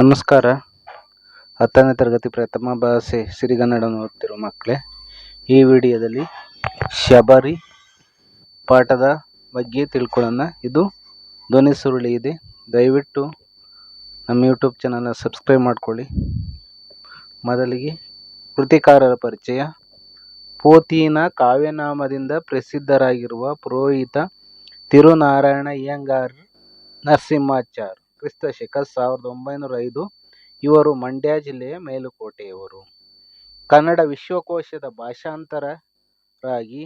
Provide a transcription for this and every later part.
ನಮಸ್ಕಾರ. ಹತ್ತನೇ ತರಗತಿ ಪ್ರಥಮ ಭಾಷೆ ಸಿರಿಗನ್ನಡವನ್ನು ಓದ್ತಿರೋ ಮಕ್ಕಳೇ, ಈ ವಿಡಿಯೋದಲ್ಲಿ ಶಬರಿ ಪಾಠದ ಬಗ್ಗೆ ತಿಳ್ಕೊಳ್ಳೋಣ. ಇದು ಧ್ವನಿ ಸುರುಳಿ ಇದೆ. ದಯವಿಟ್ಟು ನಮ್ಮ ಯೂಟ್ಯೂಬ್ ಚಾನಲ್ನ ಸಬ್ಸ್ಕ್ರೈಬ್ ಮಾಡಿಕೊಳ್ಳಿ. ಮೊದಲಿಗೆ ಕೃತಿಕಾರರ ಪರಿಚಯ. ಪೋತಿನ ಕಾವ್ಯನಾಮದಿಂದ ಪ್ರಸಿದ್ಧರಾಗಿರುವ ಪುರೋಹಿತ ತಿರುನಾರಾಯಣ ಅಯ್ಯಂಗಾರ್ ನರಸಿಂಹಾಚಾರ್ ಕ್ರಿಸ್ತ ಶಕ ಸಾವಿರದ ಒಂಬೈನೂರ ಐದು, ಇವರು ಮಂಡ್ಯ ಜಿಲ್ಲೆಯ ಮೇಲುಕೋಟೆಯವರು. ಕನ್ನಡ ವಿಶ್ವಕೋಶದ ಭಾಷಾಂತರರಾಗಿ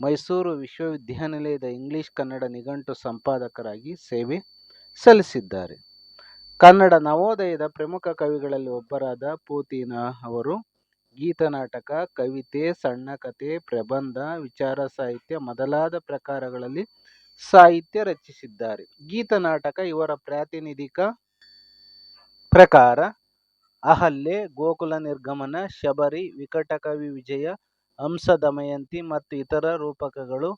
ಮೈಸೂರು ವಿಶ್ವವಿದ್ಯಾನಿಲಯದ ಇಂಗ್ಲಿಷ್ ಕನ್ನಡ ನಿಘಂಟು ಸಂಪಾದಕರಾಗಿ ಸೇವೆ ಸಲ್ಲಿಸಿದ್ದಾರೆ. ಕನ್ನಡ ನವೋದಯದ ಪ್ರಮುಖ ಕವಿಗಳಲ್ಲಿ ಒಬ್ಬರಾದ ಪೂತಿನ ಅವರು ಗೀತನಾಟಕ ಕವಿತೆ, ಸಣ್ಣ ಕಥೆ ಪ್ರಬಂಧ, ವಿಚಾರ ಸಾಹಿತ್ಯ ಮೊದಲಾದ ಪ್ರಕಾರಗಳಲ್ಲಿ ಸಾಹಿತ್ಯ ರಚಿಸಿದ್ದಾರೆ. ಗೀತನಾಟಕ ಇವರ ಪ್ರಾತಿನಿಧಿಕ ಪ್ರಕಾರ ಅಹಲ್ಲೆ ಗೋಕುಲ ನಿರ್ಗಮನ, ಶಬರಿ, ವಿಕಟಕವಿ ವಿಜಯ ಹಂಸ ದಮಯಂತಿ ಮತ್ತು ಇತರ ರೂಪಕಗಳು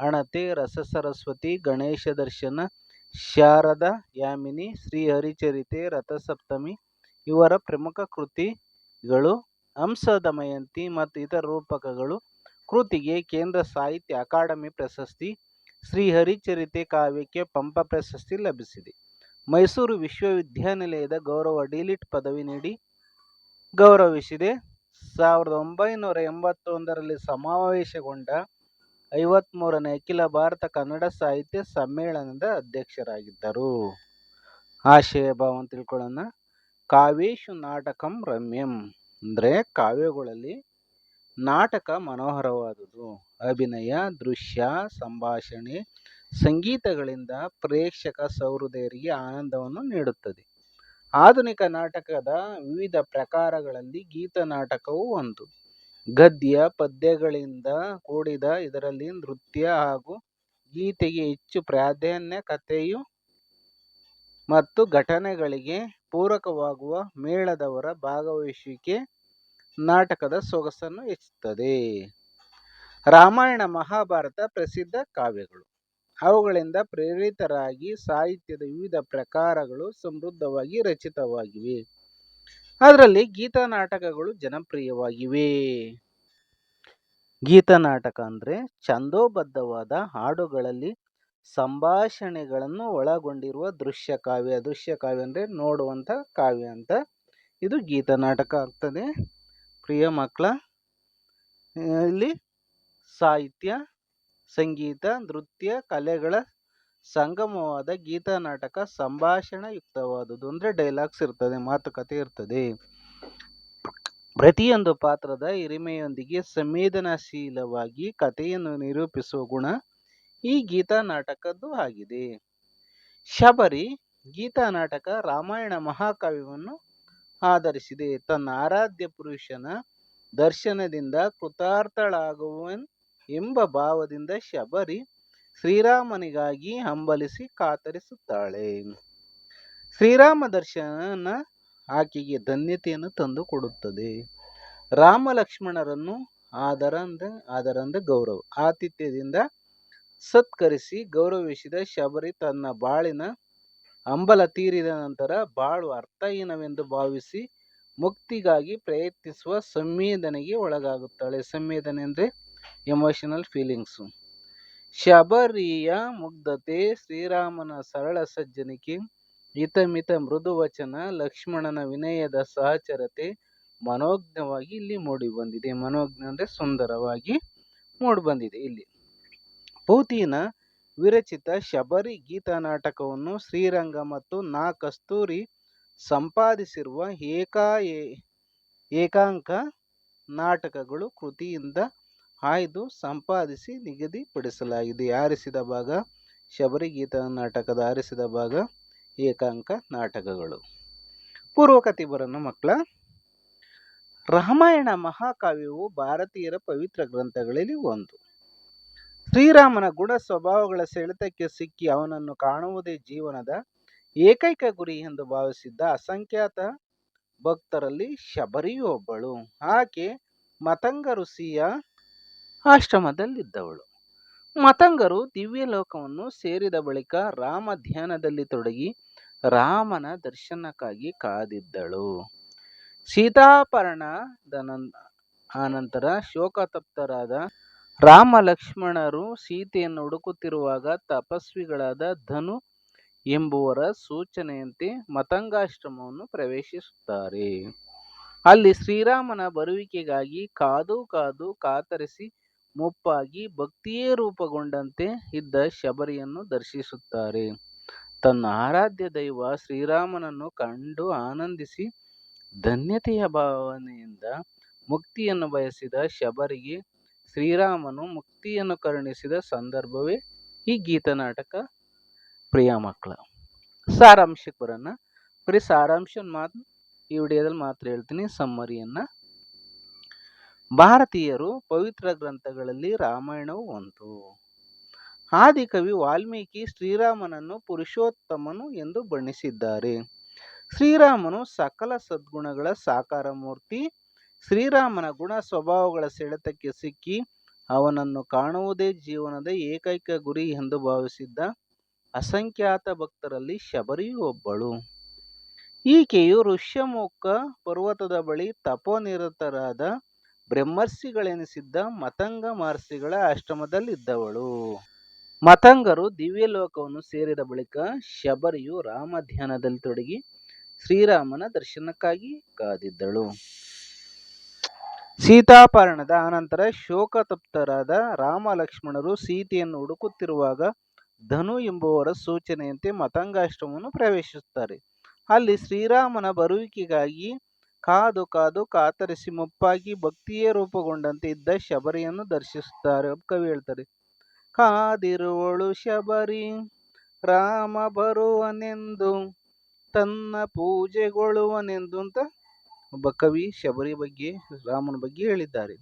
ಅಣತೆ, ರಸಸರಸ್ವತಿ, ಗಣೇಶ ದರ್ಶನ, ಶಾರದ ಯಾಮಿನಿ, ಶ್ರೀಹರಿಚರಿತೆ, ರಥಸಪ್ತಮಿ ಇವರ ಪ್ರಮುಖ ಕೃತಿಗಳು ಹಂಸ ದಮಯಂತಿ ಮತ್ತು ಇತರ ರೂಪಕಗಳು. ಕೃತಿಗೆ ಕೇಂದ್ರ ಸಾಹಿತ್ಯ ಅಕಾಡೆಮಿ ಪ್ರಶಸ್ತಿ ಶ್ರೀಹರಿಚರಿತೆ ಕಾವ್ಯಕ್ಕೆ ಪಂಪ ಪ್ರಶಸ್ತಿ ಲಭಿಸಿದೆ. ಮೈಸೂರು ವಿಶ್ವವಿದ್ಯಾನಿಲಯದ ಗೌರವ ಡಿಲಿಟ್ ಪದವಿ ನೀಡಿ ಗೌರವಿಸಿದೆ. ಸಾವಿರದ ಒಂಬೈನೂರ ಎಂಬತ್ತೊಂದರಲ್ಲಿ ಸಮಾವೇಶಗೊಂಡ ಐವತ್ಮೂರನೇ ಅಖಿಲ ಭಾರತ ಕನ್ನಡ ಸಾಹಿತ್ಯ ಸಮ್ಮೇಳನದ ಅಧ್ಯಕ್ಷರಾಗಿದ್ದರು. ಆಶಯ ಭಾವ ತಿಳ್ಕೊಳ್ಳೋಣ. ಕಾವ್ಯೇಶು ನಾಟಕಂ ರಮ್ಯಂ. ಅಂದರೆ ಕಾವ್ಯಗಳಲ್ಲಿ ನಾಟಕ ಮನೋಹರವಾದುದು. ಅಭಿನಯ, ದೃಶ್ಯ, ಸಂಭಾಷಣೆ, ಸಂಗೀತಗಳಿಂದ ಪ್ರೇಕ್ಷಕ ಸಹೃದಯರಿಗೆ ಆನಂದವನ್ನು ನೀಡುತ್ತದೆ. ಆಧುನಿಕ ನಾಟಕದ ವಿವಿಧ ಪ್ರಕಾರಗಳಲ್ಲಿ ಗೀತ ನಾಟಕವೂ ಒಂದು. ಗದ್ಯ ಪದ್ಯಗಳಿಂದ ಕೂಡಿದ ಇದರಲ್ಲಿ ನೃತ್ಯ ಹಾಗೂ ಗೀತೆಗೆ ಹೆಚ್ಚು ಪ್ರಾಧಾನ್ಯ ಕಥೆಯು ಮತ್ತು ಘಟನೆಗಳಿಗೆ ಪೂರಕವಾಗುವ ಮೇಳದವರ ಭಾಗವಹಿಸುವಿಕೆ ನಾಟಕದ ಸೊಗಸನ್ನು ಹೆಚ್ಚುತ್ತದೆ ರಾಮಾಯಣ ಮಹಾಭಾರತ ಪ್ರಸಿದ್ಧ ಕಾವ್ಯಗಳು. ಅವುಗಳಿಂದ ಪ್ರೇರಿತರಾಗಿ ಸಾಹಿತ್ಯದ ವಿವಿಧ ಪ್ರಕಾರಗಳು ಸಮೃದ್ಧವಾಗಿ ರಚಿತವಾಗಿವೆ. ಅದರಲ್ಲಿ ಗೀತಾ ನಾಟಕಗಳು ಜನಪ್ರಿಯವಾಗಿವೆ. ಗೀತಾ ನಾಟಕ ಅಂದರೆ ಛಂದೋಬದ್ಧವಾದ ಹಾಡುಗಳಲ್ಲಿ ಸಂಭಾಷಣೆಗಳನ್ನು ಒಳಗೊಂಡಿರುವ ದೃಶ್ಯ ಕಾವ್ಯ. ದೃಶ್ಯ ಕಾವ್ಯ ಅಂದರೆ ನೋಡುವಂಥ ಕಾವ್ಯ ಅಂತ ಇದು ಗೀತ ನಾಟಕ ಆಗ್ತದೆ. ಪ್ರಿಯ ಮಕ್ಕಳ ಇಲ್ಲಿ ಸಾಹಿತ್ಯ, ಸಂಗೀತ, ನೃತ್ಯ, ಕಲೆಗಳ ಸಂಗಮವಾದ ಗೀತ ನಾಟಕ ಸಂಭಾಷಣಾಯುಕ್ತವಾದುದು ಅಂದರೆ ಡೈಲಾಗ್ಸ್ ಇರ್ತದೆ, ಮಾತುಕತೆ ಇರ್ತದೆ. ಪ್ರತಿಯೊಂದು ಪಾತ್ರದ ಹಿರಿಮೆಯೊಂದಿಗೆ ಸಂವೇದನಾಶೀಲವಾಗಿ ಕಥೆಯನ್ನು ನಿರೂಪಿಸುವ ಗುಣ ಈ ಗೀತಾ ನಾಟಕದ್ದು ಆಗಿದೆ. ಶಬರಿ ಗೀತಾ ನಾಟಕ ರಾಮಾಯಣ ಮಹಾಕಾವ್ಯವನ್ನು ಆಧರಿಸಿದೆ. ತನ್ನ ಆರಾಧ್ಯ ಪುರುಷನ ದರ್ಶನದಿಂದ ಕೃತಾರ್ಥಳಾಗುವನ್ ಎಂಬ ಭಾವದಿಂದ ಶಬರಿ ಶ್ರೀರಾಮನಿಗಾಗಿ ಹಂಬಲಿಸಿ ಕಾತರಿಸುತ್ತಾಳೆ. ಶ್ರೀರಾಮ ದರ್ಶನ ಆಕೆಗೆ ಧನ್ಯತೆಯನ್ನು ತಂದು ಕೊಡುತ್ತದೆ ರಾಮ ಲಕ್ಷ್ಮಣರನ್ನು ಆದರಂದ ಆದರಂದ ಗೌರವ, ಆತಿಥ್ಯದಿಂದ ಸತ್ಕರಿಸಿ ಗೌರವಿಸಿದ ಶಬರಿ ತನ್ನ ಬಾಳಿನ ಹಂಬಲ ತೀರಿದ ನಂತರ ಬಾಳು ಅರ್ಥಹೀನವೆಂದು ಭಾವಿಸಿ ಮುಕ್ತಿಗಾಗಿ ಪ್ರಯತ್ನಿಸುವ ಸಂವೇದನೆಗೆ ಒಳಗಾಗುತ್ತಾಳೆ. ಸಂವೇದನೆ ಅಂದರೆ ಎಮೋಷನಲ್ ಫೀಲಿಂಗ್ಸು ಶಬರಿಯ ಮುಗ್ಧತೆ, ಶ್ರೀರಾಮನ ಸರಳ ಸಜ್ಜನಿಕೆ, ಹಿತಮಿತ ಮೃದು ವಚನ, ಲಕ್ಷ್ಮಣನ ವಿನಯದ ಸಹಚರತೆ ಮನೋಜ್ಞವಾಗಿ ಇಲ್ಲಿ ಮೂಡಿ ಬಂದಿದೆ. ಮನೋಜ್ಞ ಅಂದರೆ ಸುಂದರವಾಗಿ ಮೂಡಿ ಬಂದಿದೆ ಇಲ್ಲಿ. ಪೂತಿನ ವಿರಚಿತ ಶಬರಿ ಗೀತಾ ನಾಟಕವನ್ನು ಶ್ರೀರಂಗ ಮತ್ತು ನಾ ಕಸ್ತೂರಿ ಸಂಪಾದಿಸಿರುವ ಏಕಾ ಏಕಾಂಕ ನಾಟಕಗಳು ಕೃತಿಯಿಂದ ಆಯ್ದು ಸಂಪಾದಿಸಿ ನಿಗದಿಪಡಿಸಲಾಗಿದೆ. ಆರಿಸಿದ ಭಾಗ ಶಬರಿ ಗೀತಾ ನಾಟಕದ ಆರಿಸಿದ ಭಾಗ ಏಕಾಂಕ ನಾಟಕಗಳು. ಪೂರ್ವಕತಿ ಬರೋಣ ಮಕ್ಕಳ. ರಾಮಾಯಣ ಮಹಾಕಾವ್ಯವು ಭಾರತೀಯರ ಪವಿತ್ರ ಗ್ರಂಥಗಳಲ್ಲಿ ಒಂದು. ಶ್ರೀರಾಮನ ಗುಣ ಸ್ವಭಾವಗಳ ಸೆಳೆತಕ್ಕೆ ಸಿಕ್ಕಿ ಅವನನ್ನು ಕಾಣುವುದೇ ಜೀವನದ ಏಕೈಕ ಗುರಿ ಎಂದು ಭಾವಿಸಿದ್ದ ಅಸಂಖ್ಯಾತ ಭಕ್ತರಲ್ಲಿ ಶಬರಿಯೂ ಒಬ್ಬಳು ಆಕೆ ಮತಂಗ ಋಷಿಯ ಆಶ್ರಮದಲ್ಲಿದ್ದವಳು. ಮತಂಗರು ದಿವ್ಯ ಲೋಕವನ್ನು ಸೇರಿದ ಬಳಿಕ ರಾಮ ಧ್ಯಾನದಲ್ಲಿ ತೊಡಗಿ ರಾಮನ ದರ್ಶನಕ್ಕಾಗಿ ಕಾದಿದ್ದಳು. ಸೀತಾಪರಣದ ಅನಂತರ ಶೋಕತಪ್ತರಾದ ರಾಮ ಲಕ್ಷ್ಮಣರು ಸೀತೆಯನ್ನು ಹುಡುಕುತ್ತಿರುವಾಗ ತಪಸ್ವಿಗಳಾದ ಧನು ಎಂಬುವರ ಸೂಚನೆಯಂತೆ ಮತಂಗಾಶ್ರಮವನ್ನು ಪ್ರವೇಶಿಸುತ್ತಾರೆ. ಅಲ್ಲಿ ಶ್ರೀರಾಮನ ಬರುವಿಕೆಗಾಗಿ ಕಾದು ಕಾದು ಕಾತರಿಸಿ ಮುಪ್ಪಾಗಿ ಭಕ್ತಿಯೇ ರೂಪುಗೊಂಡಂತೆ ಇದ್ದ ಶಬರಿಯನ್ನು ದರ್ಶಿಸುತ್ತಾರೆ. ತನ್ನ ಆರಾಧ್ಯ ದೈವ ಶ್ರೀರಾಮನನ್ನು ಕಂಡು ಆನಂದಿಸಿ ಧನ್ಯತೆಯ ಭಾವನೆಯಿಂದ ಮುಕ್ತಿಯನ್ನು ಬಯಸಿದ ಶಬರಿಗೆ ಶ್ರೀರಾಮನು ಮುಕ್ತಿಯನ್ನು ಕರುಣಿಸಿದ ಸಂದರ್ಭವೇ ಈ ಗೀತನಾಟಕ ಪ್ರಿಯ ಮಕ್ಕಳ ಸಾರಾಂಶಕ್ಕೆ ಬರೋಣ ಬರೀ ಸಾರಾಂಶ ಮಾತು, ಈ ವಿಡಿಯೋದಲ್ಲಿ ಮಾತ್ರ ಹೇಳ್ತೀನಿ, ಸಮ್ಮರಿಯನ್ನ. ಭಾರತೀಯರು ಪವಿತ್ರ ಗ್ರಂಥಗಳಲ್ಲಿ ರಾಮಾಯಣವು ಒಂದು. ಆದಿಕವಿ ವಾಲ್ಮೀಕಿ ಶ್ರೀರಾಮನನ್ನು ಪುರುಷೋತ್ತಮನು ಎಂದು ಬಣ್ಣಿಸಿದ್ದಾರೆ. ಶ್ರೀರಾಮನು ಸಕಲ ಸದ್ಗುಣಗಳ ಸಾಕಾರ ಮೂರ್ತಿ ಶ್ರೀರಾಮನ ಗುಣ ಸ್ವಭಾವಗಳ ಸೆಳೆತಕ್ಕೆ ಸಿಕ್ಕಿ ಅವನನ್ನು ಕಾಣುವುದೇ ಜೀವನದ ಏಕೈಕ ಗುರಿ ಎಂದು ಭಾವಿಸಿದ್ದ ಅಸಂಖ್ಯಾತ ಭಕ್ತರಲ್ಲಿ ಶಬರಿಯೂ ಒಬ್ಬಳು. ಈಕೆಯು ಋಷ್ಯಮುಖ ಪರ್ವತದ ಬಳಿ ತಪೋನಿರತರಾದ ಬ್ರಹ್ಮರ್ಷಿಗಳೆನಿಸಿದ್ದ ಮತಂಗ ಮಹರ್ಷಿಗಳ ಆಶ್ರಮದಲ್ಲಿದ್ದವಳು. ಮತಂಗರು ದಿವ್ಯಲೋಕವನ್ನು ಸೇರಿದ ಬಳಿಕ ಶಬರಿಯು ರಾಮ ಧ್ಯಾನದಲ್ಲಿ ತೊಡಗಿ ಶ್ರೀರಾಮನ ದರ್ಶನಕ್ಕಾಗಿ ಕಾದಿದ್ದಳು. ಸೀತಾಪಹರಣದ ಅನಂತರ ಶೋಕತಪ್ತರಾದ ರಾಮ ಲಕ್ಷ್ಮಣರು ಸೀತೆಯನ್ನು ಹುಡುಕುತ್ತಿರುವಾಗ ಧನು ಎಂಬುವರ ಸೂಚನೆಯಂತೆ ಮತಂಗಾಶ್ರಮವನ್ನು ಪ್ರವೇಶಿಸುತ್ತಾರೆ. ಅಲ್ಲಿ ಶ್ರೀರಾಮನ ಬರುವಿಕೆಗಾಗಿ ಕಾದು ಕಾದು ಕಾತರಿಸಿ ಮುಪ್ಪಾಗಿ ಭಕ್ತಿಯೇ ರೂಪುಗೊಂಡಂತೆ ಇದ್ದ ಶಬರಿಯನ್ನು ದರ್ಶಿಸುತ್ತಾರೆ ಕವಿ ಹೇಳ್ತಾರೆ. ಕಾದಿರುವಳು ಶಬರಿ, ರಾಮ ಬರುವನೆಂದು, ತನ್ನ ಪೂಜೆಗೊಳ್ಳುವನೆಂದು ಅಂತ ಒಬ್ಬ ಕವಿ ಶಬರಿ ಬಗ್ಗೆ, ರಾಮನ ಬಗ್ಗೆ ಹೇಳಿದ್ದಾರೆ.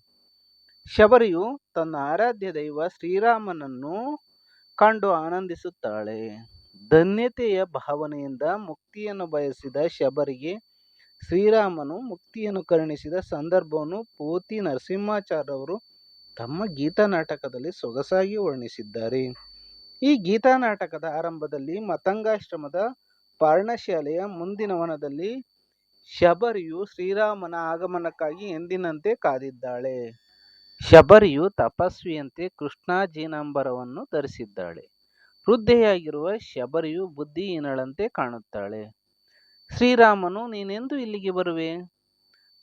ಶಬರಿಯು ತನ್ನ ಆರಾಧ್ಯ ದೈವ ಶ್ರೀರಾಮನನ್ನು ಕಂಡು ಆನಂದಿಸುತ್ತಾಳೆ. ಧನ್ಯತೆಯ ಭಾವನೆಯಿಂದ ಮುಕ್ತಿಯನ್ನು ಬಯಸಿದ ಶಬರಿಗೆ ಶ್ರೀರಾಮನು ಮುಕ್ತಿಯನ್ನು ಕರುಣಿಸಿದ ಸಂದರ್ಭವನ್ನು ಪೋತಿ ನರಸಿಂಹಾಚಾರ್ಯವರು ತಮ್ಮ ಗೀತಾ ನಾಟಕದಲ್ಲಿ ಸೊಗಸಾಗಿ ವರ್ಣಿಸಿದ್ದಾರೆ. ಈ ಗೀತಾ ನಾಟಕದ ಆರಂಭದಲ್ಲಿ ಮತಂಗಾಶ್ರಮದ ಪರ್ಣಶಾಲೆಯ ಮುಂದಿನ ವನದಲ್ಲಿ ಶಬರಿಯು ಶ್ರೀರಾಮನ ಆಗಮನಕ್ಕಾಗಿ ಎಂದಿನಂತೆ ಕಾದಿದ್ದಾಳೆ. ಶಬರಿಯು ತಪಸ್ವಿಯಂತೆ ಕೃಷ್ಣಾಜೀನಾಂಬರವನ್ನು ಧರಿಸಿದ್ದಾಳೆ. ವೃದ್ಧೆಯಾಗಿರುವ ಶಬರಿಯು ಬುದ್ಧಿಹೀನಳಂತೆ ಕಾಣುತ್ತಾಳೆ. ಶ್ರೀರಾಮನು, ನೀನೆಂದು ಇಲ್ಲಿಗೆ ಬರುವೆ?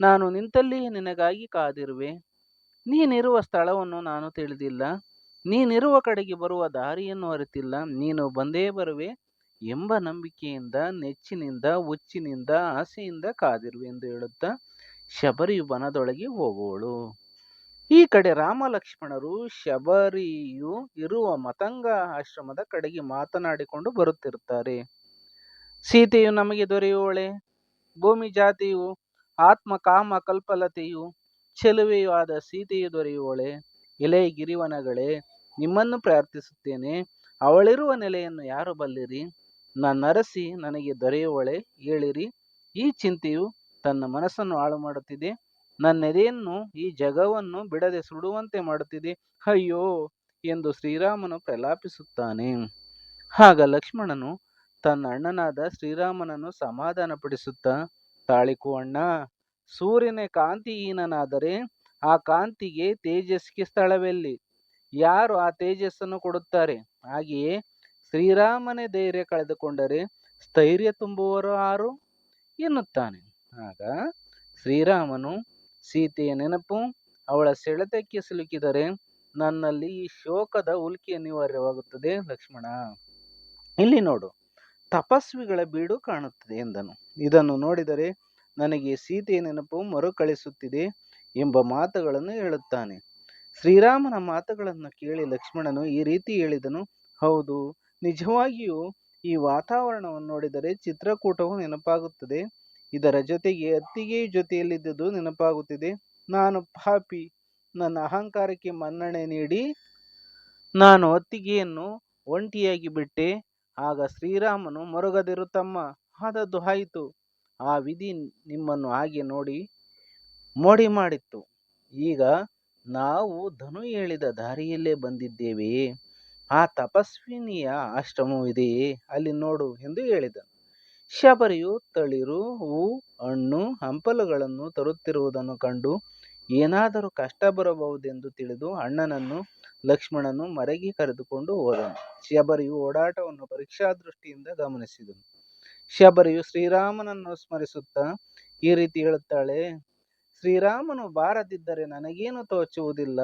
ನಾನು ನಿಂತಲ್ಲಿಯೇ ನಿನಗಾಗಿ ಕಾದಿರುವೆ. ನೀನಿರುವ ಸ್ಥಳವನ್ನು ನಾನು ತಿಳಿದಿಲ್ಲ. ನೀನಿರುವ ಕಡೆಗೆ ಬರುವ ದಾರಿಯನ್ನು ಅರಿತಿಲ್ಲ. ನೀನು ಬಂದೇ ಬರುವೆ. ಎಂಬ ನಂಬಿಕೆಯಿಂದ, ನೆಚ್ಚಿನಿಂದ, ಹುಚ್ಚಿನಿಂದ, ಆಸೆಯಿಂದ ಕಾದಿರುವೆ ಎಂದು ಹೇಳುತ್ತಾ ಶಬರಿಯು ವನದೊಳಗೆ ಹೋಗುವಳು. ಈ ಕಡೆ ರಾಮ ಲಕ್ಷ್ಮಣರು ಶಬರಿಯು ಇರುವ ಮತಂಗ ಆಶ್ರಮದ ಕಡೆಗೆ ಮಾತನಾಡಿಕೊಂಡು ಬರುತ್ತಿರುತ್ತಾರೆ. ಸೀತೆಯು ನಮಗೆ ದೊರೆಯುವಳೆ. ಭೂಮಿ ಜಾತಿಯು, ಆತ್ಮ ಕಾಮ ಕಲ್ಪಲತೆಯು, ಚೆಲುವೆಯೂ ಆದ ಸೀತೆಯು ದೊರೆಯುವಳೆ. ಎಲೆ ಗಿರಿವನಗಳೇ, ನಿಮ್ಮನ್ನು ಪ್ರಾರ್ಥಿಸುತ್ತೇನೆ. ಅವಳಿರುವ ನೆಲೆಯನ್ನು ಯಾರು ಬಲ್ಲಿರಿ? ನನ್ನರಸಿ ನನಗೆ ದೊರೆಯುವಳೆ, ಹೇಳಿರಿ. ಈ ಚಿಂತೆಯು ತನ್ನ ಮನಸ್ಸನ್ನು ಹಾಳು ಮಾಡುತ್ತಿದೆ ನನ್ನೆದೆಯನ್ನು, ಈ ಜಗವನ್ನು ಬಿಡದೆ ಸುಡುವಂತೆ ಮಾಡುತ್ತಿದೆ. ಅಯ್ಯೋ ಎಂದು ಶ್ರೀರಾಮನು ಪ್ರಲಾಪಿಸುತ್ತಾನೆ. ಆಗ ಲಕ್ಷ್ಮಣನು ತನ್ನ ಅಣ್ಣನಾದ ಶ್ರೀರಾಮನನ್ನು ಸಮಾಧಾನಪಡಿಸುತ್ತಾ, ತಾಳಿಕು ಅಣ್ಣ, ಸೂರ್ಯನ ಕಾಂತಿಹೀನನಾದರೆ ಆ ಕಾಂತಿಗೆ ತೇಜಸ್ಸಿಗೆ ಸ್ಥಳವೆಲ್ಲಿ. ಯಾರು ಆ ತೇಜಸ್ಸನ್ನು ಕೊಡುತ್ತಾರೆ? ಹಾಗೆಯೇ ಶ್ರೀರಾಮನೇ ಧೈರ್ಯ ಕಳೆದುಕೊಂಡರೆ ಸ್ಥೈರ್ಯ ತುಂಬುವರು ಯಾರು? ಎನ್ನುತ್ತಾನೆ. ಆಗ ಶ್ರೀರಾಮನು ಸೀತೆಯ ನೆನಪು, ಅವಳ ಸೆಳೆತಕ್ಕೆ ಸಿಲುಕಿದರೆ ನನ್ನಲ್ಲಿ ಈ ಶೋಕದ ಉಲ್ಕೆ ಅನಿವಾರ್ಯವಾಗುತ್ತದೆ ಲಕ್ಷ್ಮಣ. ಇಲ್ಲಿ ನೋಡು, ತಪಸ್ವಿಗಳ ಬೀಡು ಕಾಣುತ್ತದೆ ಎಂದನು. ಇದನ್ನು ನೋಡಿದರೆ ನನಗೆ ಸೀತೆಯ ನೆನಪು ಮರುಕಳಿಸುತ್ತಿದೆ ಎಂಬ ಮಾತುಗಳನ್ನು ಹೇಳುತ್ತಾನೆ. ಶ್ರೀರಾಮನ ಮಾತುಗಳನ್ನು ಕೇಳಿ ಲಕ್ಷ್ಮಣನು ಈ ರೀತಿ ಹೇಳಿದನು, ಹೌದು ನಿಜವಾಗಿಯೂ ಈ ವಾತಾವರಣವನ್ನು ನೋಡಿದರೆ ಚಿತ್ರಕೂಟವು ನೆನಪಾಗುತ್ತದೆ. ಇದರ ಜೊತೆಗೆ ಅತ್ತಿಗೆ ಜೊತೆಯಲ್ಲಿದ್ದುದು ನೆನಪಾಗುತ್ತಿದೆ. ನಾನು ಪಾಪಿ ನನ್ನ ಅಹಂಕಾರಕ್ಕೆ ಮನ್ನಣೆ ನೀಡಿ ನಾನು ಅತ್ತಿಗೆಯನ್ನು ಒಂಟಿಯಾಗಿ ಬಿಟ್ಟೆ. ಆಗ ಶ್ರೀರಾಮನು, ಮರುಗದಿರು ತಮ್ಮ, ಆದದ್ದು ಆಯಿತು. ಆ ವಿಧಿ ನಿಮ್ಮನ್ನು ಹಾಗೆ ನೋಡಿ, ಮೋಡಿ ಮಾಡಿತ್ತು. ಈಗ ನಾವು ಧನು ಹೇಳಿದ ದಾರಿಯಲ್ಲೇ ಬಂದಿದ್ದೇವೆಯೇ? ಆ ತಪಸ್ವಿನಿಯ ಆಶ್ರಮವಿದೆಯೇ ಅಲ್ಲಿ ನೋಡು ಎಂದು ಹೇಳಿದನು. ಶಬರಿಯು ತಳಿರು, ಹೂ, ಹಣ್ಣು, ಹಂಪಲುಗಳನ್ನು ತರುತ್ತಿರುವುದನ್ನು ಕಂಡು ಏನಾದರೂ ಕಷ್ಟ ಬರಬಹುದೆಂದು ತಿಳಿದು ಅಣ್ಣನನ್ನು ಲಕ್ಷ್ಮಣನು ಮರೆಗೆ ಕರೆದುಕೊಂಡು ಹೋದನು. ಶಬರಿಯು ಓಡಾಟವನ್ನು ಪರೀಕ್ಷಾ ದೃಷ್ಟಿಯಿಂದ ಗಮನಿಸಿದನು. ಶಬರಿಯು ಶ್ರೀರಾಮನನ್ನು ಸ್ಮರಿಸುತ್ತಾ ಈ ರೀತಿ ಹೇಳುತ್ತಾಳೆ, ಶ್ರೀರಾಮನು ಬಾರದಿದ್ದರೆ ನನಗೇನು ತೋಚುವುದಿಲ್ಲ.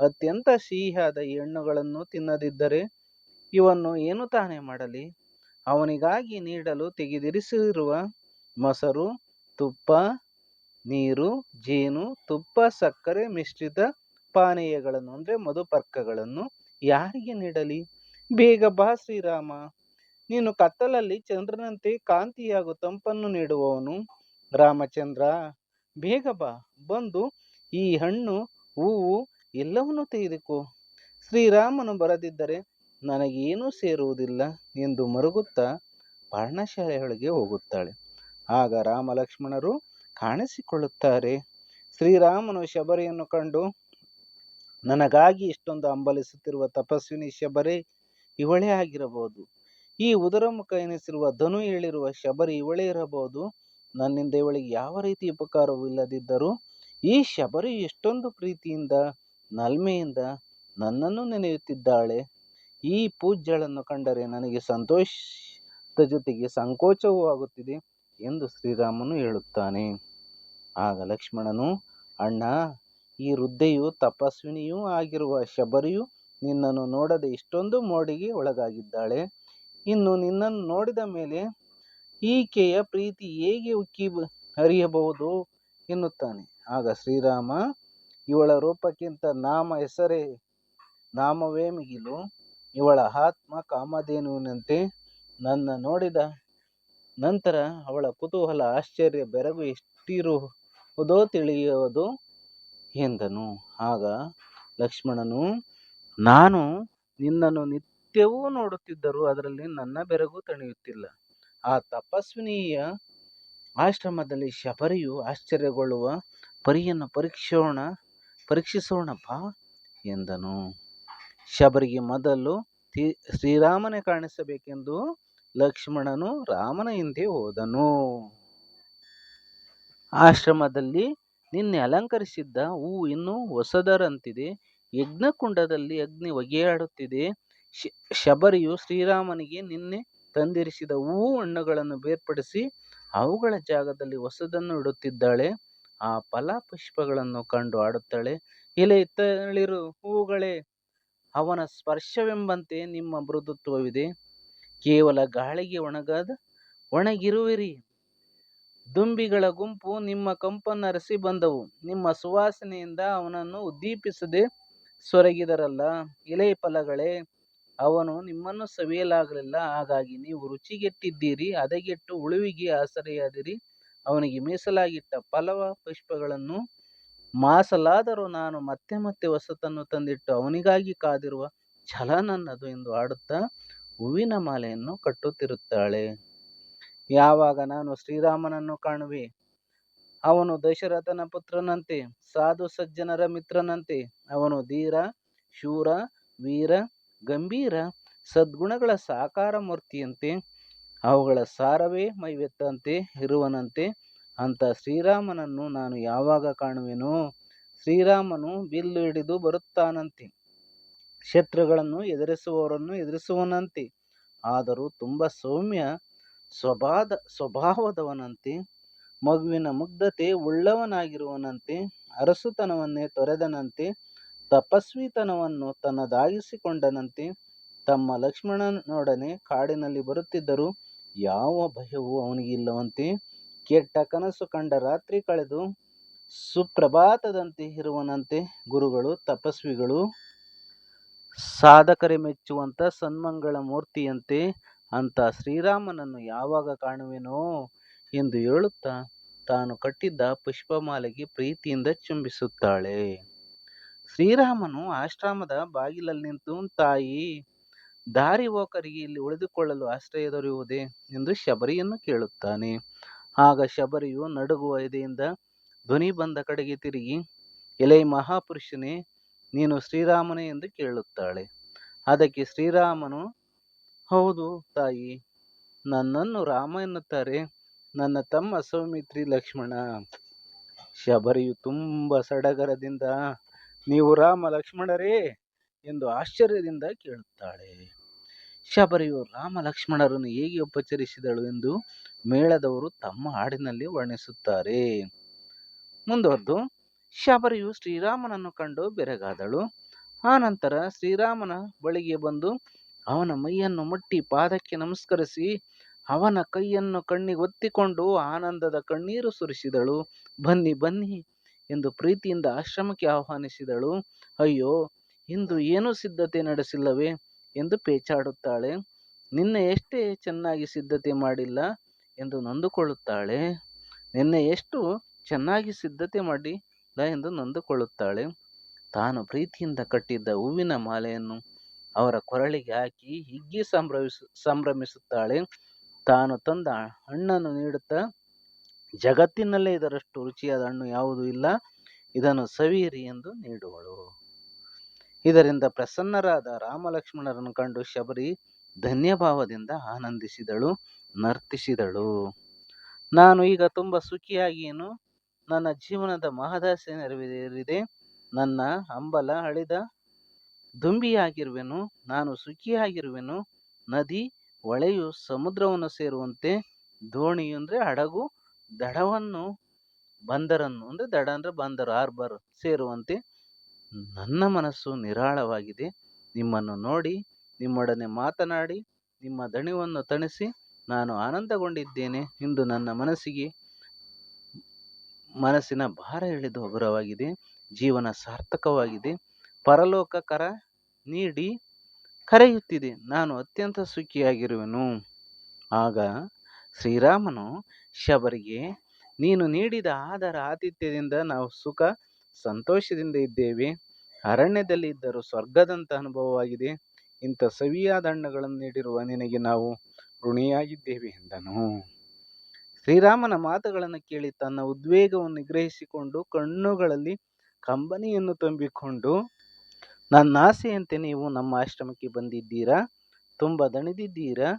ಅತ್ಯಂತ ಸಿಹಿಯಾದ ಈ ಹಣ್ಣುಗಳನ್ನು ತಿನ್ನದಿದ್ದರೆ ಇವನ್ನು ಏನು ತಾನೇ ಮಾಡಲಿ? ಅವನಿಗಾಗಿ ನೀಡಲು ತೆಗೆದಿರಿಸಿರುವ ಮೊಸರು, ತುಪ್ಪ, ನೀರು, ಜೇನು, ತುಪ್ಪ, ಸಕ್ಕರೆ, ಮಿಶ್ರಿತ ಪಾನೀಯಗಳನ್ನು, ಅಂದರೆ ಮಧುಪರ್ಕಗಳನ್ನು ಯಾರಿಗೆ ನೀಡಲಿ? ಬೇಗ ಬಾ ಶ್ರೀರಾಮ. ನೀನು ಕತ್ತಲಲ್ಲಿ ಚಂದ್ರನಂತೆ ಕಾಂತಿ ಹಾಗೂ ತಂಪನ್ನು ನೀಡುವವನು ರಾಮಚಂದ್ರ. ಬೇಗ ಬಾ. ಬಂದು ಈ ಹಣ್ಣು, ಹೂವು ಎಲ್ಲವನ್ನೂ ತೆಗೆದುಕೋ ಶ್ರೀರಾಮನು ಬರದಿದ್ದರೆ ನನಗೇನೂ ಸೇರುವುದಿಲ್ಲ ಎಂದು ಮರುಗುತ್ತಾ ಪರ್ಣಶಾಲೆಯೊಳಗೆ ಹೋಗುತ್ತಾಳೆ. ಆಗ ರಾಮ ಲಕ್ಷ್ಮಣರು ಕಾಣಿಸಿಕೊಳ್ಳುತ್ತಾರೆ. ಶ್ರೀರಾಮನು ಶಬರಿಯನ್ನು ಕಂಡು, ನನಗಾಗಿ ಇಷ್ಟೊಂದು ಅಂಬಲಿಸುತ್ತಿರುವ ತಪಸ್ವಿನಿ ಶಬರಿ ಇವಳೇ ಆಗಿರಬಹುದು. ಈ ಉದರಮುಖ ಎನಿಸಿರುವ ಧನು ಹೇಳಿರುವ ಶಬರಿ ಇವಳೇ ಇರಬಹುದು. ನನ್ನಿಂದ ಇವಳಿಗೆ ಯಾವ ರೀತಿ ಉಪಕಾರವೂ ಇಲ್ಲದಿದ್ದರೂ ಈ ಶಬರಿ ಎಷ್ಟೊಂದು ಪ್ರೀತಿಯಿಂದ ನಲ್ಮೆಯಿಂದ ನನ್ನನ್ನು ನೆನೆಯುತ್ತಿದ್ದಾಳೆ. ಈ ಪೂಜ್ಯಳನ್ನು ಕಂಡರೆ ನನಗೆ ಸಂತೋಷದ ಜೊತೆಗೆ ಸಂಕೋಚವೂ ಆಗುತ್ತಿದೆ ಎಂದು ಶ್ರೀರಾಮನು ಹೇಳುತ್ತಾನೆ. ಆಗ ಲಕ್ಷ್ಮಣನು, ಅಣ್ಣ, ಈ ವೃದ್ಧೆಯು ತಪಸ್ವಿನಿಯೂ ಆಗಿರುವ ಶಬರಿಯು ನಿನ್ನನ್ನು ನೋಡದೆ ಇಷ್ಟೊಂದು ಮೋಡಿಗೆ ಒಳಗಾಗಿದ್ದಾಳೆ. ಇನ್ನು ನಿನ್ನನ್ನು ನೋಡಿದ ಮೇಲೆ ಈಕೆಯ ಪ್ರೀತಿ ಹೇಗೆ ಉಕ್ಕಿ ಹರಿಯಬಹುದು? ಎನ್ನುತ್ತಾನೆ. ಆಗ ಶ್ರೀರಾಮ ಇವಳ ರೂಪಕ್ಕಿಂತ ನಾಮ ಹೆಸರೇ ನಾಮವೇ ಮಿಗಿಲು. ಇವಳ ಆತ್ಮ ಕಾಮಧೇನುವಿನಂತೆ ನನ್ನ ನೋಡಿದ ನಂತರ ಅವಳ ಕುತೂಹಲ, ಆಶ್ಚರ್ಯ, ಬೆರಗು ಎಷ್ಟಿರುವುದೋ ತಿಳಿಯುವುದು ಎಂದನು. ಆಗ ಲಕ್ಷ್ಮಣನು, ನಾನು ನಿನ್ನನ್ನು ನಿತ್ಯವೂ ನೋಡುತ್ತಿದ್ದರೂ ಅದರಲ್ಲಿ ನನ್ನ ಬೆರಗು ತಣಿಯುತ್ತಿಲ್ಲ. ಆ ತಪಸ್ವಿನಿಯ ಆಶ್ರಮದಲ್ಲಿ ಶಬರಿಯು ಆಶ್ಚರ್ಯಗೊಳ್ಳುವ ಪರಿಯನ್ನು ಪರೀಕ್ಷೋಣ ಪರೀಕ್ಷಿಸೋಣ ಬಾ ಎಂದನು. ಶಬರಿಗೆ ಮೊದಲು ಶ್ರೀರಾಮನೇ ಕಾಣಿಸಬೇಕೆಂದು ಲಕ್ಷ್ಮಣನು ರಾಮನ ಹಿಂದೆ ಹೋದನು. ಆಶ್ರಮದಲ್ಲಿ ನಿನ್ನೆ ಅಲಂಕರಿಸಿದ್ದ ಹೂ ಇನ್ನೂ ಹೊಸದರಂತಿದೆ. ಯಜ್ಞಕುಂಡದಲ್ಲಿ ಅಗ್ನಿ ಹೊಗೆಯಾಡುತ್ತಿದೆ. ಶಬರಿಯು ಶ್ರೀರಾಮನಿಗೆ ನಿನ್ನೆ ತಂದಿರಿಸಿದ ಹೂವು ಹಣ್ಣುಗಳನ್ನು ಬೇರ್ಪಡಿಸಿ ಅವುಗಳ ಜಾಗದಲ್ಲಿ ಹೊಸದನ್ನು ಇಡುತ್ತಿದ್ದಾಳೆ. ಆ ಫಲಪುಷ್ಪಗಳನ್ನು ಕಂಡು ಆಡುತ್ತಾಳೆ ಎಲೆ ತಳಿರು ಹೂವುಗಳೇ ಅವನ ಸ್ಪರ್ಶವೆಂಬಂತೆ ನಿಮ್ಮ ಮೃದುತ್ವವಿದೆ. ಕೇವಲ ಗಾಳಿಗೆ ಒಣಗಾದ ಒಣಗಿರುವಿರಿ. ದುಂಬಿಗಳ ಗುಂಪು ನಿಮ್ಮ ಕಂಪನ್ನು ಅರಸಿ ಬಂದವು. ನಿಮ್ಮ ಸುವಾಸನೆಯಿಂದ ಅವನನ್ನು ಉದ್ದೀಪಿಸದೆ ಸೊರಗಿದರಲ್ಲ. ಎಲೆ ಫಲಗಳೇ, ಅವನು ನಿಮ್ಮನ್ನು ಸವಿಯಲಾಗಲಿಲ್ಲ. ಹಾಗಾಗಿ ನೀವು ರುಚಿಗೆಟ್ಟಿದ್ದೀರಿ, ಹದಗೆಟ್ಟು ಉಳುವಿಗೆ ಆಸರೆಯಾದಿರಿ. ಅವನಿಗೆ ಮೀಸಲಾಗಿಟ್ಟ ಫಲವ ಪುಷ್ಪಗಳನ್ನು ಮಾಸಲಾದರೂ ನಾನು ಮತ್ತೆ ಮತ್ತೆ ಹೊಸತನ್ನು ತಂದಿಟ್ಟು ಅವನಿಗಾಗಿ ಕಾದಿರುವ ಛಲ ನನ್ನದು ಎಂದು ಆಡುತ್ತಾ ಹೂವಿನ ಮಾಲೆಯನ್ನು ಕಟ್ಟುತ್ತಿರುತ್ತಾಳೆ. ಯಾವಾಗ ನಾನು ಶ್ರೀರಾಮನನ್ನು ಕಾಣುವೆ? ಅವನು ದಶರಥನ ಪುತ್ರನಂತೆ, ಸಾಧು ಸಜ್ಜನರ ಮಿತ್ರನಂತೆ, ಅವನು ಧೀರ, ಶೂರ, ವೀರ, ಗಂಭೀರ, ಸದ್ಗುಣಗಳ ಸಾಕಾರ ಮೂರ್ತಿಯಂತೆ ಅವುಗಳ ಸಾರವೇ ಮೈವೆತ್ತಂತೆ, ಇರುವನಂತೆ. ಅಂತ ಶ್ರೀರಾಮನನ್ನು ನಾನು ಯಾವಾಗ ಕಾಣುವೆನೋ, ಶ್ರೀರಾಮನು ಬಿಲ್ಲು ಹಿಡಿದು ಬರುತ್ತಾನಂತೆ. ಶತ್ರುಗಳನ್ನು ಎದುರಿಸುವವರನ್ನು ಎದುರಿಸುವನಂತೆ. ಆದರೂ ತುಂಬ ಸೌಮ್ಯ ಸ್ವಭಾದ, ಸ್ವಭಾವದವನಂತೆ. ಮಗುವಿನ ಮುಗ್ಧತೆ ಉಳ್ಳವನಾಗಿರುವನಂತೆ. ಅರಸುತನವನ್ನೇ ತೊರೆದನಂತೆ. ತಪಸ್ವಿತನವನ್ನು ತನ್ನದಾಗಿಸಿಕೊಂಡನಂತೆ. ತಮ್ಮ ಲಕ್ಷ್ಮಣನೊಡನೆ ಕಾಡಿನಲ್ಲಿ ಬರುತ್ತಿದ್ದರೂ. ಯಾವ ಭಯವೂ ಅವನಿಗಿಲ್ಲವಂತೆ ಕೆಟ್ಟ ಕನಸು ಕಂಡ ರಾತ್ರಿ ಕಳೆದು ಸುಪ್ರಭಾತದಂತೆ ಇರುವನಂತೆ ಗುರುಗಳು, ತಪಸ್ವಿಗಳು. ಸಾಧಕರೇ ಮೆಚ್ಚುವಂತ ಸನ್ಮಂಗಳ ಮೂರ್ತಿಯಂತೆ ಅಂತ ಶ್ರೀರಾಮನನ್ನು ಯಾವಾಗ ಕಾಣುವೆನೋ ಎಂದು ಹೇಳುತ್ತಾ ತಾನು ಕಟ್ಟಿದ್ದ ಪುಷ್ಪಮಾಲೆಗೆ ಪ್ರೀತಿಯಿಂದ ಚುಂಬಿಸುತ್ತಾಳೆ. ಶ್ರೀರಾಮನು ಆಶ್ರಮದ ಬಾಗಿಲಲ್ಲಿ ನಿಂತು ತಾಯಿ ದಾರಿ ಹೋಕರಿಗೆ ಇಲ್ಲಿ ಉಳಿದುಕೊಳ್ಳಲು ಆಶ್ರಯ ದೊರೆಯುವುದೇ ಎಂದು ಶಬರಿಯನ್ನು ಕೇಳುತ್ತಾನೆ. ಆಗ ಶಬರಿಯು ನಡುಗುವ ಎದೆಯಿಂದ ಧ್ವನಿ ಬಂದ ಕಡೆಗೆ ತಿರುಗಿ, ಎಲೆ ಮಹಾಪುರುಷನೇ, ನೀನು ಶ್ರೀರಾಮನೇ ಎಂದು ಕೇಳುತ್ತಾಳೆ. ಅದಕ್ಕೆ ಶ್ರೀರಾಮನು, ಹೌದು ತಾಯಿ, ನನ್ನನ್ನು ರಾಮ ಎನ್ನುತ್ತಾರೆ. ನನ್ನ ತಮ್ಮ ಸೌಮಿತ್ರಿ ಲಕ್ಷ್ಮಣ. ಶಬರಿಯು ತುಂಬ ಸಡಗರದಿಂದ, ನೀವು ರಾಮ ಲಕ್ಷ್ಮಣರೇ ಎಂದು ಆಶ್ಚರ್ಯದಿಂದ ಕೇಳುತ್ತಾಳೆ. ಶಬರಿಯು ರಾಮ ಲಕ್ಷ್ಮಣರನ್ನು ಹೇಗೆ ಉಪಚರಿಸಿದಳು ಎಂದು ಮೇಳದವರು ತಮ್ಮ ಹಾಡಿನಲ್ಲಿ ವರ್ಣಿಸುತ್ತಾರೆ. ಮುಂದುವರೆದು, ಶಬರಿಯು ಶ್ರೀರಾಮನನ್ನು ಕಂಡು ಬೆರಗಾದಳು. ಆನಂತರ ಶ್ರೀರಾಮನ ಬಳಿಗೆ ಬಂದು, ಅವನ ಮೈಯನ್ನು ಮುಟ್ಟಿ ಪಾದಕ್ಕೆ ನಮಸ್ಕರಿಸಿ, ಅವನ ಕೈಯನ್ನು ಕಣ್ಣಿಗೆ ಒತ್ತಿಕೊಂಡು ಆನಂದದ ಕಣ್ಣೀರು ಸುರಿಸಿದಳು. ಬನ್ನಿ ಬನ್ನಿ ಎಂದು ಪ್ರೀತಿಯಿಂದ ಆಶ್ರಮಕ್ಕೆ ಆಹ್ವಾನಿಸಿದಳು. ಅಯ್ಯೋ ಇಂದು ಏನೂ ಸಿದ್ಧತೆ ನಡೆಸಿಲ್ಲವೇ ಎಂದು ಪೇಚಾಡುತ್ತಾಳೆ. ನಿನ್ನೆ ಎಷ್ಟೇ ಚೆನ್ನಾಗಿ ಸಿದ್ಧತೆ ಮಾಡಿಲ್ಲ ಎಂದು ನೊಂದುಕೊಳ್ಳುತ್ತಾಳೆ. ನಿನ್ನೆ ಎಷ್ಟು ಚೆನ್ನಾಗಿ ಸಿದ್ಧತೆ ಮಾಡಿಲ್ಲ ಎಂದು ನೊಂದುಕೊಳ್ಳುತ್ತಾಳೆ. ತಾನು ಪ್ರೀತಿಯಿಂದ ಕಟ್ಟಿದ್ದ ಹೂವಿನ ಮಾಲೆಯನ್ನು ಅವರ ಕೊರಳಿಗೆ ಹಾಕಿ ಹಿಗ್ಗಿ ಸಂಭ್ರಮಿಸ, ಸಂಭ್ರಮಿಸುತ್ತಾಳೆ. ತಾನು ತಂದ ಹಣ್ಣನ್ನು ನೀಡುತ್ತಾ ಜಗತ್ತಿನಲ್ಲೇ ಇದರಷ್ಟು ರುಚಿಯಾದ ಹಣ್ಣು ಯಾವುದೂ ಇಲ್ಲ. ಇದನ್ನು ಸವಿಯಿರಿ ಎಂದು ನೀಡುವಳು. ಇದರಿಂದ ಪ್ರಸನ್ನರಾದ ರಾಮಲಕ್ಷ್ಮಣರನ್ನು ಕಂಡು ಶಬರಿ ಧನ್ಯಭಾವದಿಂದ ಆನಂದಿಸಿದಳು, ನರ್ತಿಸಿದಳು. ನಾನು ಈಗ ತುಂಬ ಸುಖಿಯಾಗಿಯೇನು ನನ್ನ ಜೀವನದ ಮಹದಾಸೆ ನೆರವೇರಿದೆ. ನನ್ನ ಅಂಬಲ ಅಳಿದ ದುಂಬಿಯಾಗಿರುವೆನು, ನಾನು ಸುಖಿಯಾಗಿರುವೆನು. ನದಿ ಹೊಳೆಯು ಸಮುದ್ರವನ್ನು ಸೇರುವಂತೆ ದೋಣಿಯು ಅಂದರೆ ಹಡಗು, ದಡವನ್ನು ಬಂದರನ್ನು ಅಂದರೆ ದಡ ಅಂದರೆ ಬಂದರು, ಹಾರ್ಬರ್ ಸೇರುವಂತೆ ನನ್ನ ಮನಸ್ಸು ನಿರಾಳವಾಗಿದೆ. ನಿಮ್ಮನ್ನು ನೋಡಿ, ನಿಮ್ಮೊಡನೆ ಮಾತನಾಡಿ, ನಿಮ್ಮ ದಣಿವನ್ನು ತಣಿಸಿ ನಾನು ಆನಂದಗೊಂಡಿದ್ದೇನೆ ಇಂದು ನನ್ನ ಮನಸ್ಸಿಗೆ ಮನಸ್ಸಿನ ಭಾರ ಇಳಿದು ಹಗುರವಾಗಿದೆ ಜೀವನ ಸಾರ್ಥಕವಾಗಿದೆ. ಪರಲೋಕ ಕರ ನೀಡಿ ಕರೆಯುತ್ತಿದೆ. ನಾನು ಅತ್ಯಂತ ಸುಖಿಯಾಗಿರುವೆನು. ಆಗ ಶ್ರೀರಾಮನು, ಶಬರಿಗೆ, ನೀನು ನೀಡಿದ ಆದರ ಆತಿಥ್ಯದಿಂದ ನಾವು ಸುಖ, ಸಂತೋಷದಿಂದ ಇದ್ದೇವೆ. ಅರಣ್ಯದಲ್ಲಿ ಇದ್ದರೂ ಸ್ವರ್ಗದಂತ ಅನುಭವವಾಗಿದೆ. ಇಂಥ ಸವಿಯಾದ ಹಣ್ಣುಗಳನ್ನು ನೀಡಿರುವ ನಿನಗೆ ನಾವು ಋಣಿಯಾಗಿದ್ದೇವೆ ಎಂದನು. ಶ್ರೀರಾಮನ ಮಾತುಗಳನ್ನು ಕೇಳಿ ತನ್ನ ಉದ್ವೇಗವನ್ನು ನಿಗ್ರಹಿಸಿಕೊಂಡು ಕಣ್ಣುಗಳಲ್ಲಿ ಕಂಬನಿಯನ್ನು ತುಂಬಿಕೊಂಡು, ನನ್ನ ಆಸೆಯಂತೆ ನೀವು ನಮ್ಮ ಆಶ್ರಮಕ್ಕೆ ಬಂದಿದ್ದೀರಾ? ತುಂಬ ದಣಿದಿದ್ದೀರಾ?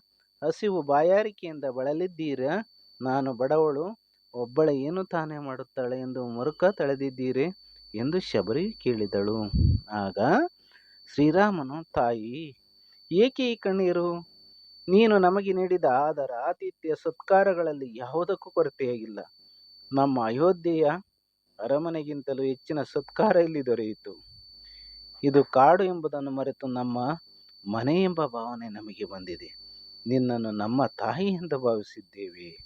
ಹಸಿವು ಬಾಯಾರಿಕೆಯಿಂದ ಬಳಲಿದ್ದೀರಾ? ನಾನು ಬಡವಳು, ಒಬ್ಬಳೇ ಏನು ತಾನೇ ಮಾಡುತ್ತಾಳೆ ಎಂದು ಮರುಕ ತಳೆದಿದ್ದೀರಿ? ಎಂದು ಶಬರಿ ಕೇಳಿದಳು. ಆಗ ಶ್ರೀರಾಮನು, ತಾಯಿ, ಏಕೆ ಈ ಕಣ್ಣೀರು? ನೀನು ನಮಗೆ ನೀಡಿದ ಆದರ, ಆತಿಥ್ಯ ಸತ್ಕಾರಗಳಲ್ಲಿ ಯಾವುದಕ್ಕೂ ಕೊರತೆಯಾಗಿಲ್ಲ ನಮ್ಮ ಅಯೋಧ್ಯೆಯ ಅರಮನೆಗಿಂತಲೂ ಹೆಚ್ಚಿನ ಸತ್ಕಾರ ಇಲ್ಲಿ ದೊರೆಯಿತು. ಇದು ಕಾಡು ಎಂಬುದನ್ನು ಮರೆತು ನಮ್ಮ ಮನೆ ಎಂಬ ಭಾವನೆ ನಮಗೆ ಬಂದಿದೆ. ನಿನ್ನನ್ನು ನಮ್ಮ ತಾಯಿ ಎಂದು ಭಾವಿಸಿದ್ದೇವೆ.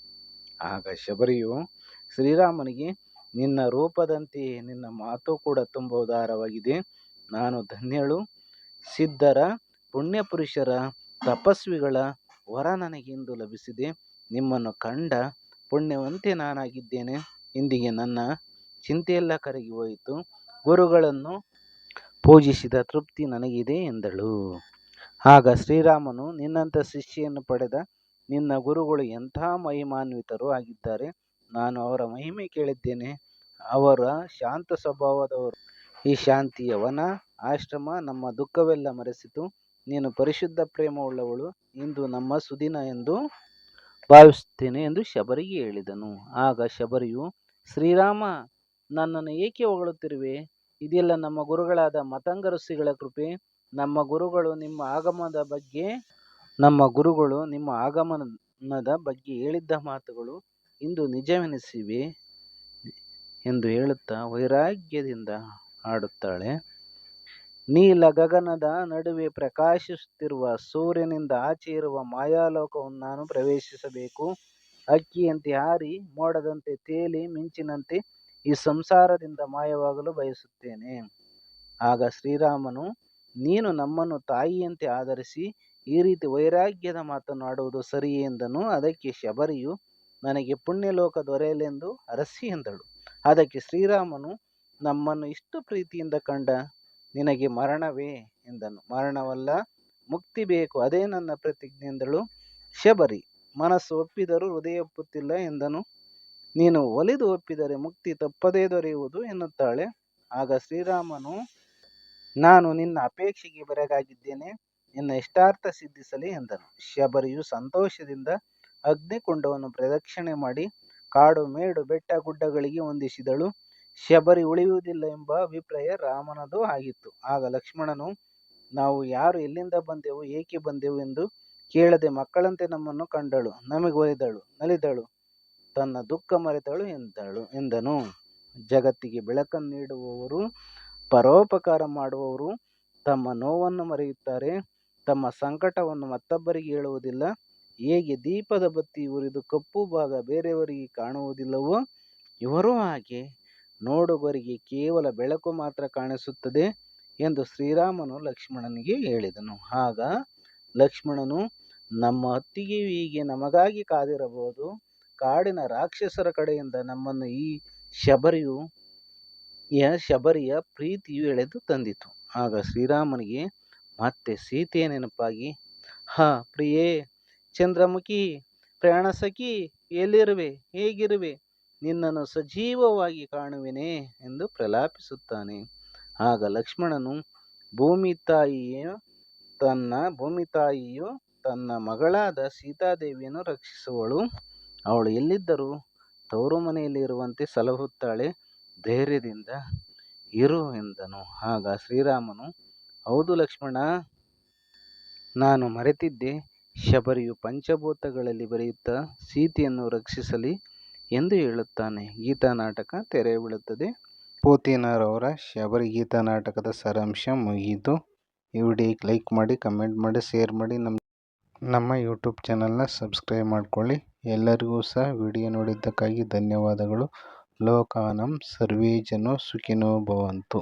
ಆಗ ಶಬರಿಯು ಶ್ರೀರಾಮನಿಗೆ ನಿನ್ನ ರೂಪದಂತೆಯೇ ನಿನ್ನ ಮಾತು ಕೂಡ ತುಂಬ ಉದಾರವಾಗಿದೆ. ನಾನು ಧನ್ಯಳು. ಸಿದ್ಧರ, ಪುಣ್ಯಪುರುಷರ ತಪಸ್ವಿಗಳ ವರ ನನಗಿಂದು ಲಭಿಸಿದೆ. ನಿಮ್ಮನ್ನು ಕಂಡ ಪುಣ್ಯವಂತೆ ನಾನಾಗಿದ್ದೇನೆ. ಇಂದಿಗೆ ನನ್ನ ಚಿಂತೆಯೆಲ್ಲ ಕರಗಿ ಹೋಯಿತು. ಗುರುಗಳನ್ನು ಪೂಜಿಸಿದ ತೃಪ್ತಿ ನನಗಿದೆ ಎಂದಳು. ಆಗ ಶ್ರೀರಾಮನು ನಿನ್ನಂಥ ಶಿಷ್ಯನ್ನು ಪಡೆದ ನಿನ್ನ ಗುರುಗಳು ಎಂಥ ಮಹಿಮಾನ್ವಿತರು ಆಗಿದ್ದಾರೆ. ನಾನು ಅವರ ಮಹಿಮೆ ಕೇಳಿದ್ದೇನೆ. ಅವರ ಶಾಂತ ಸ್ವಭಾವದವರು. ಈ ಶಾಂತಿಯ ವನ ಆಶ್ರಮ ನಮ್ಮ ದುಃಖವೆಲ್ಲ ಮರೆಸಿತು. ನೀನು ಪರಿಶುದ್ಧ ಪ್ರೇಮವುಳ್ಳವಳು. ಇಂದು ನಮ್ಮ ಸುದಿನ ಎಂದು ಭಾವಿಸುತ್ತೇನೆ ಎಂದು ಶಬರಿಗೆ ಹೇಳಿದನು. ಆಗ ಶಬರಿಯು, ಶ್ರೀರಾಮ, ನನ್ನನ್ನು ಏಕೆ ಹೊಗಳುತ್ತಿರುವೆ? ಇದೆಲ್ಲ ನಮ್ಮ ಗುರುಗಳಾದ ಮತಂಗ ಋಷಿಗಳ ಕೃಪೆ. ನಮ್ಮ ಗುರುಗಳು ನಿಮ್ಮ ಆಗಮನದ ಬಗ್ಗೆ, ನಮ್ಮ ಗುರುಗಳು ನಿಮ್ಮ ಆಗಮನದ ಬಗ್ಗೆ ಹೇಳಿದ್ದ ಮಾತುಗಳು ಇಂದು ನಿಜವೆನಿಸಿವೆ. ಎಂದು ಹೇಳುತ್ತಾ ವೈರಾಗ್ಯದಿಂದ ಹಾಡುತ್ತಾಳೆ. ನೀಲ ಗಗನದ ನಡುವೆ ಪ್ರಕಾಶಿಸುತ್ತಿರುವ ಸೂರ್ಯನಿಂದ ಆಚೆ ಇರುವ ಮಾಯಾಲೋಕವನ್ನು ನಾನು ಪ್ರವೇಶಿಸಬೇಕು. ಅಕ್ಕಿಯಂತೆ ಹಾರಿ, ಮೋಡದಂತೆ ತೇಲಿ, ಮಿಂಚಿನಂತೆ ಈ ಸಂಸಾರದಿಂದ ಮಾಯವಾಗಲು ಬಯಸುತ್ತೇನೆ. ಆಗ ಶ್ರೀರಾಮನು, ನೀನು ನಮ್ಮನ್ನು ತಾಯಿಯಂತೆ ಆಧರಿಸಿ ಈ ರೀತಿ ವೈರಾಗ್ಯದ ಮಾತನ್ನು ಆಡುವುದು ಸರಿಯೇ ಎಂದನು. ಅದಕ್ಕೆ ಶಬರಿಯು, ನನಗೆ ಪುಣ್ಯಲೋಕ ದೊರೆಯಲೆಂದು ಅರಸಿ ಎಂದಳು. ಅದಕ್ಕೆ ಶ್ರೀರಾಮನು ನಮ್ಮನ್ನು ಇಷ್ಟು ಪ್ರೀತಿಯಿಂದ ಕಂಡ ನಿನಗೆ ಮರಣವೇ ಎಂದನು. ಮರಣವಲ್ಲ, ಮುಕ್ತಿ ಬೇಕು. ಅದೇ ನನ್ನ ಪ್ರತಿಜ್ಞೆ ಎಂದಳು ಶಬರಿ, ಮನಸ್ಸು ಒಪ್ಪಿದರೂ ಹೃದಯ ಒಪ್ಪುತ್ತಿಲ್ಲ ಎಂದನು. ನೀನು ಒಲಿದು ಒಪ್ಪಿದರೆ ಮುಕ್ತಿ ತಪ್ಪದೇ ದೊರೆಯುವುದು ಎನ್ನುತ್ತಾಳೆ. ಆಗ ಶ್ರೀರಾಮನು, ನಾನು ನಿನ್ನ ಅಪೇಕ್ಷೆಗೆ ಬೆರಗಾಗಿದ್ದೇನೆ, ನಿನ್ನ ಇಷ್ಟಾರ್ಥ ಸಿದ್ಧಿಸಲಿ ಎಂದನು. ಶಬರಿಯು ಸಂತೋಷದಿಂದ ಅಗ್ನಿಕುಂಡವನ್ನು ಪ್ರದಕ್ಷಿಣೆ ಮಾಡಿ ಕಾಡು ಮೇಡು ಬೆಟ್ಟ ಗುಡ್ಡಗಳಿಗೆ ಹೊಂದಿಸಿದಳು ಶಬರಿ ಉಳಿಯುವುದಿಲ್ಲ ಎಂಬ ಅಭಿಪ್ರಾಯ ರಾಮನದು ಆಗಿತ್ತು. ಆಗ ಲಕ್ಷ್ಮಣನು, ನಾವು ಯಾರು ಎಲ್ಲಿಂದ ಬಂದೆವು, ಏಕೆ ಬಂದೆವು ಎಂದು ಕೇಳದೆ ಮಕ್ಕಳಂತೆ ನಮ್ಮನ್ನು ಕಂಡಳು. ನಮಗೆ ಒಲಿದಳು, ನಲಿದಳು, ತನ್ನ ದುಃಖ ಮರೆತಳು ಎಂದಳು, ಎಂದನು. ಜಗತ್ತಿಗೆ ಬೆಳಕನ್ನು ನೀಡುವವರು, ಪರೋಪಕಾರ ಮಾಡುವವರು ತಮ್ಮ ನೋವನ್ನು ಮರೆಯುತ್ತಾರೆ. ತಮ್ಮ ಸಂಕಟವನ್ನು ಮತ್ತೊಬ್ಬರಿಗೆ ಹೇಳುವುದಿಲ್ಲ. ಹೇಗೆ ದೀಪದ ಬತ್ತಿ ಉರಿದು ಕಪ್ಪು ಭಾಗ ಬೇರೆಯವರಿಗೆ ಕಾಣುವುದಿಲ್ಲವೋ? ಇವರೂ ಹಾಗೆ. ನೋಡುಗರಿಗೆ ಕೇವಲ ಬೆಳಕು ಮಾತ್ರ ಕಾಣಿಸುತ್ತದೆ ಎಂದು ಶ್ರೀರಾಮನು ಲಕ್ಷ್ಮಣನಿಗೆ ಹೇಳಿದನು. ಆಗ ಲಕ್ಷ್ಮಣನು, ನಮ್ಮ ಅತ್ತಿಗೆ ಹೀಗೆ ನಮಗಾಗಿ ಕಾದಿರಬಹುದು. ಕಾಡಿನ ರಾಕ್ಷಸರ ಕಡೆಯಿಂದ ನಮ್ಮನ್ನು ಈ ಶಬರಿಯು, ಯ ಶಬರಿಯ ಪ್ರೀತಿಯು ಎಳೆದು ತಂದಿತು. ಆಗ ಶ್ರೀರಾಮನಿಗೆ, ಮತ್ತೆ ಸೀತೆಯ ನೆನಪಾಗಿ? ಹಾ, ಪ್ರಿಯೇ ಚಂದ್ರಮುಖಿ, ಪ್ರಾಣಸಖಿ, ಎಲ್ಲಿರುವೆ, ಹೇಗಿರುವೆ, ನಿನ್ನನ್ನು ಸಜೀವವಾಗಿ ಕಾಣುವೆನೆ ಎಂದು ಪ್ರಲಾಪಿಸುತ್ತಾನೆ. ಆಗ ಲಕ್ಷ್ಮಣನು, ಭೂಮಿ ತಾಯಿಯ ತನ್ನ, ಭೂಮಿ ತಾಯಿಯು ತನ್ನ ಮಗಳಾದ ಸೀತಾದೇವಿಯನ್ನು ರಕ್ಷಿಸುವಳು. ಅವಳು ಎಲ್ಲಿದ್ದರೂ ತವರು ಮನೆಯಲ್ಲಿರುವಂತೆ ಸಲಹುತ್ತಾಳೆ, ಧೈರ್ಯದಿಂದ ಇರು ಎಂದನು. ಆಗ ಶ್ರೀರಾಮನು, ಹೌದು ಲಕ್ಷ್ಮಣ, ನಾನು ಮರೆತಿದ್ದೆ ಶಬರಿಯು ಪಂಚಭೂತಗಳಲ್ಲಿ ಬರೆಯುತ್ತಾ ಸೀತೆಯನ್ನು ರಕ್ಷಿಸಲಿ ಎಂದು ಹೇಳುತ್ತಾನೆ. ಗೀತಾ ನಾಟಕ ತೆರೆ ಬೀಳುತ್ತದೆ ಅವರ ಶಬರಿ ಗೀತಾ ನಾಟಕದ ಸಾರಾಂಶ ಮುಗಿಯಿತು. ಈ ವಿಡಿಯೋಗೆ ಲೈಕ್ ಮಾಡಿ, ಕಮೆಂಟ್ ಮಾಡಿ, ಶೇರ್ ಮಾಡಿ. ನಮ್ಮ ನಮ್ಮ ಯೂಟ್ಯೂಬ್ ಚಾನಲ್ನ ಸಬ್ಸ್ಕ್ರೈಬ್ ಮಾಡ್ಕೊಳ್ಳಿ. ಎಲ್ಲರಿಗೂ ಸಹ ವಿಡಿಯೋ ನೋಡಿದ್ದಕ್ಕಾಗಿ ಧನ್ಯವಾದಗಳು. ಲೋಕಾನಂ ಸರ್ವೇ ಜನೋ ಸುಖಿನೋ ಭವಂತು.